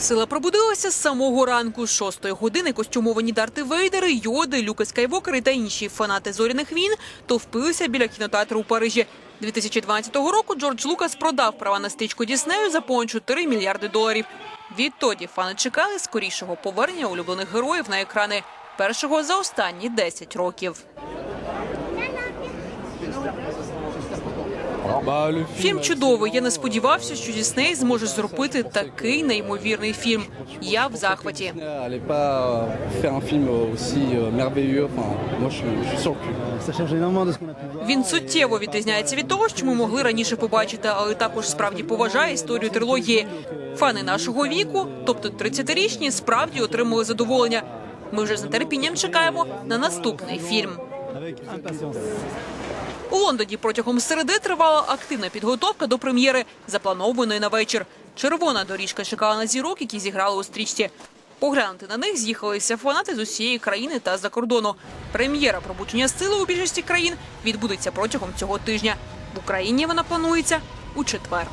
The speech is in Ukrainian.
Сила пробудилася з самого ранку. З шостої години костюмовані Дарти Вейдери, Йоди, Люка Скайвокери та інші фанати зоряних війн товпилися біля кінотеатру у Парижі. 2012 року Джордж Лукас продав права на стрічку Діснею за понад 4 мільярди доларів. Відтоді фани чекали скорішого повернення улюблених героїв на екрани першого за останні 10 років. Фільм чудовий. Я не сподівався, що Дісней зможе зробити такий неймовірний фільм. Я в захваті. Він суттєво відрізняється від того, що ми могли раніше побачити, але також справді поважає історію трилогії. Фани нашого віку, тобто 30-річні, справді отримали задоволення. Ми вже з нетерпінням чекаємо на наступний фільм. У Лондоні протягом середи тривала активна підготовка до прем'єри, запланованої на вечір. Червона доріжка чекала на зірок, які зіграли у стрічці. Поглянути на них з'їхалися фанати з усієї країни та за кордону. Прем'єра пробудження сили у більшості країн відбудеться протягом цього тижня. В Україні вона планується у четвер.